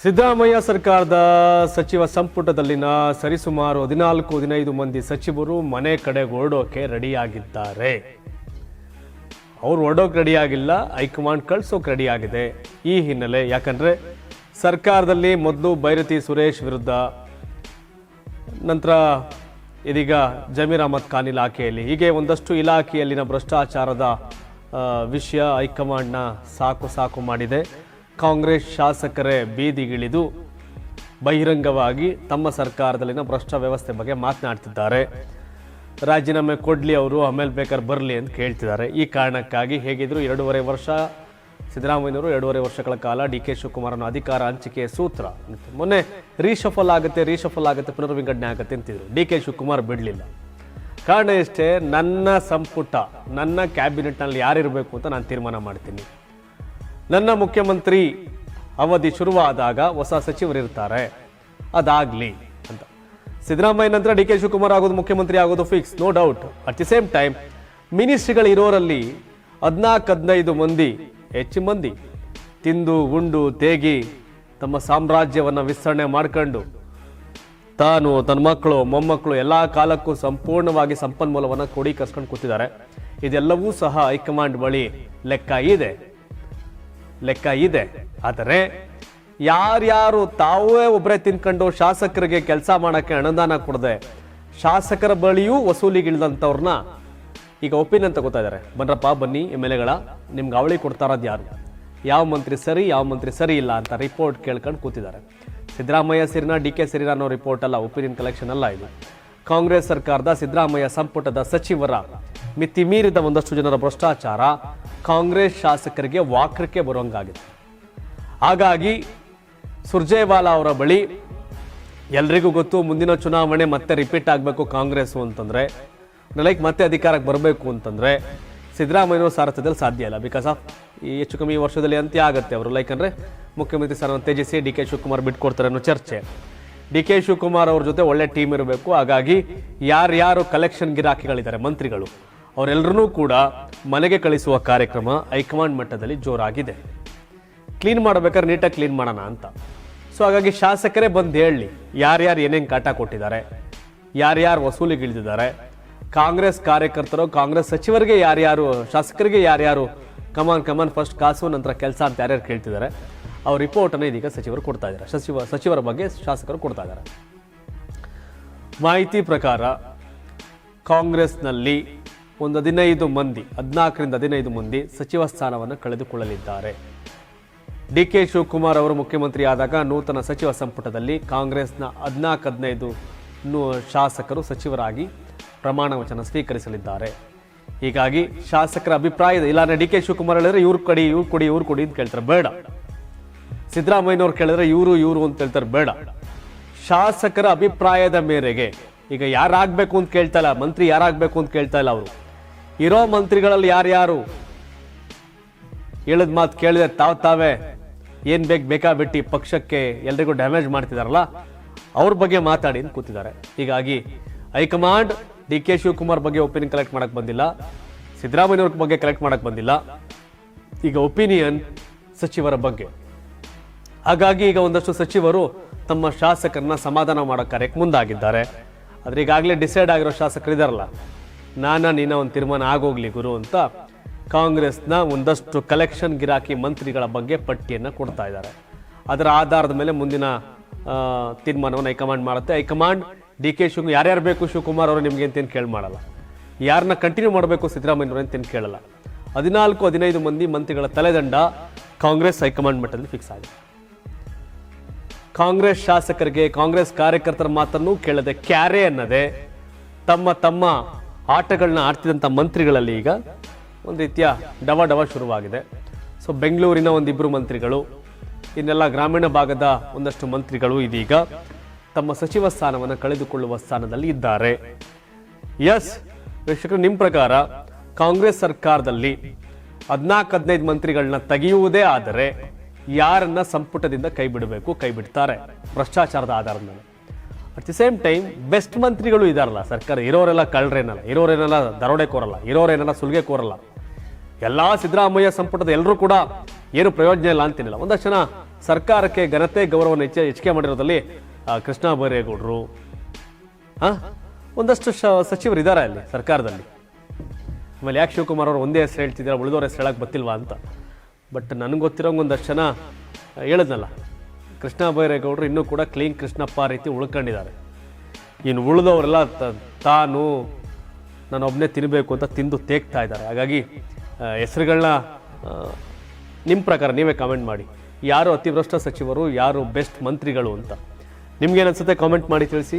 ಸಿದ್ದರಾಮಯ್ಯ ಸರ್ಕಾರದ ಸಚಿವ ಸಂಪುಟದಲ್ಲಿನ ಸರಿಸುಮಾರು ಹದಿನಾಲ್ಕು, ಹದಿನೈದು ಮಂದಿ ಸಚಿವರು ಮನೆ ಕಡೆ ಹೊರಡೋಕೆ ರೆಡಿಯಾಗಿದ್ದಾರೆ. ಅವ್ರು ಹೊರಡೋಕೆ ರೆಡಿಯಾಗಿಲ್ಲ, ಹೈಕಮಾಂಡ್ ಕಳ್ಸೋಕೆ ರೆಡಿಯಾಗಿದೆ. ಈ ಹಿನ್ನೆಲೆ ಯಾಕಂದರೆ ಸರ್ಕಾರದಲ್ಲಿ ಮೊದಲು ಭೈರತಿ ಸುರೇಶ್ ವಿರುದ್ಧ, ನಂತರ ಇದೀಗ ಜಮೀರ್ ಅಹಮದ್ ಖಾನ್ ಇಲಾಖೆಯಲ್ಲಿ, ಹೀಗೆ ಒಂದಷ್ಟು ಇಲಾಖೆಯಲ್ಲಿನ ಭ್ರಷ್ಟಾಚಾರದ ವಿಷಯ ಹೈಕಮಾಂಡ್ನ ಸಾಕು ಸಾಕು ಮಾಡಿದೆ. ಕಾಂಗ್ರೆಸ್ ಶಾಸಕರೇ ಬೀದಿಗಿಳಿದು ಬಹಿರಂಗವಾಗಿ ತಮ್ಮ ಸರ್ಕಾರದಲ್ಲಿನ ಭ್ರಷ್ಟ ವ್ಯವಸ್ಥೆ ಬಗ್ಗೆ ಮಾತನಾಡ್ತಿದ್ದಾರೆ. ರಾಜೀನಾಮೆ ಕೊಡ್ಲಿ ಅವರು, ಆಮೇಲೆ ಬೇಕಾದ್ರೆ ಬರಲಿ ಅಂತ ಕೇಳ್ತಿದ್ದಾರೆ. ಈ ಕಾರಣಕ್ಕಾಗಿ ಹೇಗಿದ್ರು ಎರಡೂವರೆ ವರ್ಷ, ಸಿದ್ದರಾಮಯ್ಯನವರು ಎರಡೂವರೆ ವರ್ಷಗಳ ಕಾಲ ಡಿ ಕೆ ಶಿವಕುಮಾರನ ಅಧಿಕಾರ ಹಂಚಿಕೆಯ ಸೂತ್ರ. ಮೊನ್ನೆ ರೀಶಫಲ್ ಆಗುತ್ತೆ ರೀಶಫಲ್ ಆಗುತ್ತೆ, ಪುನರ್ವಿಂಗಡಣೆ ಆಗುತ್ತೆ ಅಂತಿದ್ರು. ಡಿ ಕೆ ಶಿವಕುಮಾರ್ ಬಿಡಲಿಲ್ಲ. ಕಾರಣ ಇಷ್ಟೇ ನನ್ನ ಸಂಪುಟ, ನನ್ನ ಕ್ಯಾಬಿನೆಟ್ನಲ್ಲಿ ಯಾರಿರಬೇಕು ಅಂತ ನಾನು ತೀರ್ಮಾನ ಮಾಡ್ತೀನಿ. ನನ್ನ ಮುಖ್ಯಮಂತ್ರಿ ಅವಧಿ ಶುರುವಾದಾಗ ಹೊಸ ಸಚಿವರಿರ್ತಾರೆ. ಅದಾಗ್ಲಿ ಅಂತ. ಸಿದ್ದರಾಮಯ್ಯ ನಂತರ ಡಿ ಕೆ ಶಿವಕುಮಾರ್ ಆಗೋದು ಮುಖ್ಯಮಂತ್ರಿ ಆಗೋದು fix no doubt at the same time ಮಿನಿಸ್ಟ್ರಿಗಳು ಇರೋರಲ್ಲಿ ಹದಿನಾಲ್ಕು, ಹದಿನೈದು ಮಂದಿ, ಹೆಚ್ಚು ಮಂದಿ, ತಿಂದು, ಉಂಡು, ತೇಗಿ, ತಮ್ಮ ಸಾಮ್ರಾಜ್ಯವನ್ನು ವಿಸ್ತರಣೆ ಮಾಡ್ಕೊಂಡು, ತಾನು ತನ್ನ ಮಕ್ಕಳು, ಮೊಮ್ಮಕ್ಕಳು ಎಲ್ಲ ಕಾಲಕ್ಕೂ ಸಂಪೂರ್ಣವಾಗಿ ಸಂಪನ್ಮೂಲವನ್ನು ಕ್ರೋಢೀಕರಿಸ್ಕೊಂಡು ಕೂತಿದ್ದಾರೆ. ಇದೆಲ್ಲವೂ ಸಹ ಹೈಕಮಾಂಡ್ ಬಳಿ ಲೆಕ್ಕ ಇದೆ. ಲೆಕ್ಕ ಇದೆ. ಆದರೆ ಯಾರ್ಯಾರು ತಾವೇ ಒಬ್ಬರೇ ತಿನ್ಕೊಂಡು ಶಾಸಕರಿಗೆ ಕೆಲಸ ಮಾಡೋಕ್ಕೆ ಅನುದಾನ ಕೊಡದೆ ಶಾಸಕರ ಬಳಿಯೂ ವಸೂಲಿಗಿಳಿದಂಥವ್ರನ್ನ ಈಗ ಒಪಿನಿಯನ್ ತಗೋತಾ ಇದ್ದಾರೆ ಬನ್ರಪ್ಪ, ಬನ್ನಿ, ಎಂ ಎಲ್ ಎಗಳ, ನಿಮ್ಗೆ ಅವಳಿ ಕೊಡ್ತಾರದು ಯಾರು? ಯಾವ ಮಂತ್ರಿ ಸರಿ, ಯಾವ ಮಂತ್ರಿ ಸರಿ ಇಲ್ಲ ಅಂತ ರಿಪೋರ್ಟ್ ಕೇಳ್ಕೊಂಡು ಕೂತಿದ್ದಾರೆ. ಸಿದ್ದರಾಮಯ್ಯ ಸಿರಿನ ಡಿ ಕೆ ಸಿರಿನ ಅನ್ನೋ ರಿಪೋರ್ಟ್ ಅಲ್ಲ, ಒಪಿನಿಯನ್ ಕಲೆಕ್ಷನ್ ಅಲ್ಲ ಇದು. ಕಾಂಗ್ರೆಸ್ ಸರ್ಕಾರದ ಸಿದ್ದರಾಮಯ್ಯ ಸಂಪುಟದ ಸಚಿವರ ಮಿತಿ ಮೀರಿದ ಒಂದಷ್ಟು ಜನರ ಭ್ರಷ್ಟಾಚಾರ ಕಾಂಗ್ರೆಸ್ ಶಾಸಕರಿಗೆ ವಾಕ್ರಕ್ಕೆ ಬರುವಂಗಾಗಿದೆ. ಹಾಗಾಗಿ ಸುರ್ಜೇವಾಲಾ ಅವರ ಬಳಿ ಎಲ್ರಿಗೂ ಗೊತ್ತು, ಮುಂದಿನ ಚುನಾವಣೆ ಮತ್ತೆ ರಿಪೀಟ್ ಆಗಬೇಕು ಕಾಂಗ್ರೆಸ್ ಅಂತಂದರೆ ಲೈಕ್ ಮತ್ತೆ ಅಧಿಕಾರಕ್ಕೆ ಬರಬೇಕು ಅಂತಂದರೆ ಸಿದ್ದರಾಮಯ್ಯ ಸಾರಥ್ಯದಲ್ಲಿ ಸಾಧ್ಯ ಇಲ್ಲ. ಬಿಕಾಸ್ ಆಫ್ ಈ ಹೆಚ್ಚು ಕಮ್ಮಿ ವರ್ಷದಲ್ಲಿ ಅಂತ್ಯ ಆಗುತ್ತೆ ಅವರು. ಲೈಕ್ ಅಂದರೆ ಮುಖ್ಯಮಂತ್ರಿ ಸ್ಥಾನವನ್ನು ತ್ಯಜಿಸಿ ಡಿ ಕೆ ಶಿವಕುಮಾರ್ ಬಿಟ್ಕೊಡ್ತಾರೆ ಅನ್ನೋ ಚರ್ಚೆ. ಡಿ ಕೆ ಶಿವಕುಮಾರ್ ಅವ್ರ ಜೊತೆ ಒಳ್ಳೆ ಟೀಮ್ ಇರಬೇಕು. ಹಾಗಾಗಿ ಯಾರ್ಯಾರು ಕಲೆಕ್ಷನ್ ಗಿರಾಕಿಗಳಿದ್ದಾರೆ, ಮಂತ್ರಿಗಳು ಅವರೆಲ್ಲರೂ ಕೂಡ ಮನೆಗೆ ಕಳಿಸುವ ಕಾರ್ಯಕ್ರಮ ಹೈಕಮಾಂಡ್ ಮಟ್ಟದಲ್ಲಿ ಜೋರಾಗಿದೆ. ಕ್ಲೀನ್ ಮಾಡ್ಬೇಕಾದ್ರೆ ನೀಟಾಗಿ ಕ್ಲೀನ್ ಮಾಡೋಣ ಅಂತ. ಸೊ ಹಾಗಾಗಿ ಶಾಸಕರೇ ಬಂದು ಹೇಳಲಿ ಯಾರ್ಯಾರು ಏನೇನು ಕಾಟ ಕೊಟ್ಟಿದ್ದಾರೆ, ಯಾರ್ಯಾರು ವಸೂಲಿಗಿಳಿದಿದ್ದಾರೆ ಕಾಂಗ್ರೆಸ್ ಕಾರ್ಯಕರ್ತರು, ಕಾಂಗ್ರೆಸ್ ಸಚಿವರಿಗೆ ಯಾರ್ಯಾರು, ಶಾಸಕರಿಗೆ ಯಾರ್ಯಾರು ಕಮಾನ್ ಕಮಾನ್ ಫಸ್ಟ್ ಕಾಸು, ನಂತರ ಕೆಲಸ ಅಂತ ಯಾರ್ಯಾರು ಕೇಳ್ತಿದ್ದಾರೆ, ಅವ್ರ ರಿಪೋರ್ಟನ್ನು ಇದೀಗ ಸಚಿವರು ಕೊಡ್ತಾ ಇದ್ದಾರೆ. ಸಚಿವ, ಸಚಿವರ ಬಗ್ಗೆ ಶಾಸಕರು ಕೊಡ್ತಾ ಇದ್ದಾರೆ. ಮಾಹಿತಿ ಪ್ರಕಾರ, ಕಾಂಗ್ರೆಸ್ನಲ್ಲಿ ಒಂದು ಹದಿನೈದು ಮಂದಿ, ಹದಿನಾಲ್ಕರಿಂದ ಹದಿನೈದು ಮಂದಿ ಸಚಿವ ಸ್ಥಾನವನ್ನು ಕಳೆದುಕೊಳ್ಳಲಿದ್ದಾರೆ. ಡಿ ಕೆ ಶಿವಕುಮಾರ್ ಅವರು ಮುಖ್ಯಮಂತ್ರಿ ಆದಾಗ ನೂತನ ಸಚಿವ ಸಂಪುಟದಲ್ಲಿ ಕಾಂಗ್ರೆಸ್ನ ಹದಿನಾಲ್ಕು, ಹದಿನೈದು ಶಾಸಕರು ಸಚಿವರಾಗಿ ಪ್ರಮಾಣ ವಚನ ಸ್ವೀಕರಿಸಲಿದ್ದಾರೆ. ಹೀಗಾಗಿ ಶಾಸಕರ ಅಭಿಪ್ರಾಯ ಇಲ್ಲ ಡಿ ಕೆ ಶಿವಕುಮಾರ್ ಹೇಳಿದ್ರೆ ಇವ್ರು ಕೊಡಿ ಇವ್ರು ಕೊಡಿ ಇವ್ರು ಕೊಡಿ ಅಂತ ಕೇಳ್ತಾರೆ. ಬೇಡ. ಸಿದ್ದರಾಮಯ್ಯನವ್ರು ಕೇಳಿದ್ರೆ ಇವರು ಇವರು ಅಂತ ಹೇಳ್ತಾರೆ. ಬೇಡ. ಶಾಸಕರ ಅಭಿಪ್ರಾಯದ ಮೇರೆಗೆ ಈಗ ಯಾರಾಗಬೇಕು ಅಂತ ಕೇಳ್ತಾ ಇಲ್ಲ, ಮಂತ್ರಿ ಯಾರಾಗಬೇಕು ಅಂತ ಕೇಳ್ತಾ ಇಲ್ಲ ಅವರು. ಇರೋ ಮಂತ್ರಿಗಳಲ್ಲಿ ಯಾರ್ಯಾರು? ಹೇಳಿದ ಮಾತು ಕೇಳಿದೆ ತಾವ್ ತಾವೇ. ಏನ್ ಬೇಕು ಬೇಕಾಬಿಟ್ಟಿ ಪಕ್ಷಕ್ಕೆ ಎಲ್ರಿಗೂ ಡ್ಯಾಮೇಜ್ ಮಾಡ್ತಿದಾರಲ್ಲ, ಅವ್ರ ಬಗ್ಗೆ ಮಾತಾಡಿ ಅಂತ ಕೂತಿದ್ದಾರೆ. ಹೀಗಾಗಿ ಹೈಕಮಾಂಡ್ ಡಿ ಕೆ ಶಿವಕುಮಾರ್ ಬಗ್ಗೆ ಒಪಿನಿಯನ್ ಕಲೆಕ್ಟ್ ಮಾಡಕ್ ಬಂದಿಲ್ಲ, ಸಿದ್ದರಾಮಯ್ಯವ್ರ ಬಗ್ಗೆ ಕಲೆಕ್ಟ್ ಮಾಡಕ್ ಬಂದಿಲ್ಲ. ಈಗ ಒಪಿನಿಯನ್ ಸಚಿವರ ಬಗ್ಗೆ. ಹಾಗಾಗಿ ಈಗ ಒಂದಷ್ಟು ಸಚಿವರು ತಮ್ಮ ಶಾಸಕರನ್ನ ಸಮಾಧಾನ ಮಾಡೋ ಕಾರ್ಯಕ್ಕೆ ಮುಂದಾಗಿದ್ದಾರೆ. ಆದ್ರೆ ಈಗಾಗಲೇ ಡಿಸೈಡ್ ಆಗಿರೋ ಶಾಸಕರು ಇದಾರಲ್ಲ ನಾನ ನೀನ ಒಂದು ತೀರ್ಮಾನ ಆಗೋಗ್ಲಿ ಗುರು ಅಂತ ಕಾಂಗ್ರೆಸ್ನ ಒಂದಷ್ಟು ಕಲೆಕ್ಷನ್ ಗಿರಾಕಿ ಮಂತ್ರಿಗಳ ಬಗ್ಗೆ ಪಟ್ಟಿಯನ್ನು ಕೊಡ್ತಾ ಇದ್ದಾರೆ. ಅದರ ಆಧಾರದ ಮೇಲೆ ಮುಂದಿನ ತೀರ್ಮಾನವನ್ನು ಹೈಕಮಾಂಡ್ ಮಾಡುತ್ತೆ. ಹೈಕಮಾಂಡ್ ಡಿ ಕೆ ಶಿವ ಯಾರ್ಯಾರು ಬೇಕು ಶಿವಕುಮಾರ್ ಅವರು ನಿಮಗೆ ಅಂತೇನು ಕೇಳಿ ಮಾಡಲ್ಲ ಯಾರನ್ನ ಕಂಟಿನ್ಯೂ ಮಾಡಬೇಕು ಸಿದ್ದರಾಮಯ್ಯವ್ರು ಅಂತೇನು ಕೇಳಲ್ಲ. ಹದಿನಾಲ್ಕು, ಹದಿನೈದು ಮಂದಿ ಮಂತ್ರಿಗಳ ತಲೆದಂಡ ಕಾಂಗ್ರೆಸ್ ಹೈಕಮಾಂಡ್ ಮಟ್ಟದಲ್ಲಿ ಫಿಕ್ಸ್ ಆಗಿದೆ. ಕಾಂಗ್ರೆಸ್ ಶಾಸಕರಿಗೆ ಕಾಂಗ್ರೆಸ್ ಕಾರ್ಯಕರ್ತರ ಮಾತನ್ನು ಕೇಳದೆ ಕ್ಯಾರೆ ಅನ್ನದೆ ತಮ್ಮ ತಮ್ಮ ಆಟಗಳನ್ನ ಆಡ್ತಿದ್ದಂಥ ಮಂತ್ರಿಗಳಲ್ಲಿ ಈಗ ಒಂದು ರೀತಿಯ ಡವ ಡವ ಶುರುವಾಗಿದೆ. ಸೊ ಬೆಂಗಳೂರಿನ ಒಂದಿಬ್ಬರು ಮಂತ್ರಿಗಳು, ಇನ್ನೆಲ್ಲ ಗ್ರಾಮೀಣ ಭಾಗದ ಒಂದಷ್ಟು ಮಂತ್ರಿಗಳು ಇದೀಗ ತಮ್ಮ ಸಚಿವ ಸ್ಥಾನವನ್ನು ಕಳೆದುಕೊಳ್ಳುವ ಸ್ಥಾನದಲ್ಲಿ ಇದ್ದಾರೆ. ಎಸ್ ವೀಕ್ಷಕರು ನಿಮ್ಮ ಪ್ರಕಾರ ಕಾಂಗ್ರೆಸ್ ಸರ್ಕಾರದಲ್ಲಿ ಹದಿನಾಲ್ಕು, ಹದಿನೈದು ಮಂತ್ರಿಗಳನ್ನ ತೆಗೆಯುವುದೇ ಆದರೆ ಯಾರನ್ನ ಸಂಪುಟದಿಂದ ಕೈ ಬಿಡಬೇಕು, ಕೈ ಬಿಡ್ತಾರೆ? ಭ್ರಷ್ಟಾಚಾರದ ಆಧಾರದ ಮೇಲೆ. At the same time best ಮಂತ್ರಿಗಳು ಇದಾರಲ್ಲ ಸರ್ಕಾರ ಇರೋರೆಲ್ಲ ಕಳ್ರೇನಲ್ಲ ಇರೋರೇನೆಲ್ಲ ದರೋಡೆ ಕೋರಲ್ಲ ಇರೋರೇನೆಲ್ಲ ಸುಲಿಗೆ ಕೋರಲ್ಲ ಎಲ್ಲ ಸಿದ್ದರಾಮಯ್ಯ ಸಂಪುಟದ ಎಲ್ಲರೂ ಕೂಡ ಏನು ಪ್ರಯೋಜನ ಇಲ್ಲ ಅಂತೀನಿಲ್ಲ ಒಂದಷ್ಟು ಜನ ಸರ್ಕಾರಕ್ಕೆ ಘನತೆ ಗೌರವವನ್ನು ಹೆಚ್ಚು ಹೆಚ್ಚಿಗೆ ಮಾಡಿರೋದಲ್ಲಿ ಕೃಷ್ಣ ಬೈರೇಗೌಡರು ಹಾಂ ಒಂದಷ್ಟು ಸಚಿವರು ಇದ್ದಾರೆ ಅಲ್ಲಿ ಸರ್ಕಾರದಲ್ಲಿ ಆಮೇಲೆ ಯಾಕೆ ಶಿವಕುಮಾರ್ ಅವರು ಒಂದೇ ಹೆಸರು ಹೇಳ್ತಿದ್ದೀರಾ ಉಳಿದವ್ರ ಹೆಸರು ಹೇಳಕ್ಕೆ ಗೊತ್ತಿಲ್ವಾ ಅಂತ ಬಟ್ ನನಗೆ ಗೊತ್ತಿರೋಂಗೆ ಒಂದಷ್ಟು ಜನ ಹೇಳಿದ್ನಲ್ಲ ಕೃಷ್ಣ ಬೈರೇಗೌಡರು ಇನ್ನೂ ಕೂಡ ಕ್ಲೀನ್ ಕೃಷ್ಣಪ್ಪ ರೀತಿ ಉಳ್ಕೊಂಡಿದ್ದಾರೆ. ಇನ್ನು ಉಳಿದವರೆಲ್ಲ ತಾನು ನಾನು ಒಬ್ಬನೇ ತಿನ್ನಬೇಕು ಅಂತ ತಿಂದು ತೇಗ್ತಾ ಇದ್ದಾರೆ. ಹಾಗಾಗಿ ಹೆಸರುಗಳನ್ನ ನಿಮ್ಮ ಪ್ರಕಾರ ನೀವೇ ಕಾಮೆಂಟ್ ಮಾಡಿ. ಯಾರು ಅತಿವೃಷ್ಟ ಸಚಿವರು, ಯಾರು ಬೆಸ್ಟ್ ಮಂತ್ರಿಗಳು ಅಂತ. ನಿಮ್ಗೇನನ್ಸುತ್ತೆ ಕಾಮೆಂಟ್ ಮಾಡಿ ತಿಳಿಸಿ.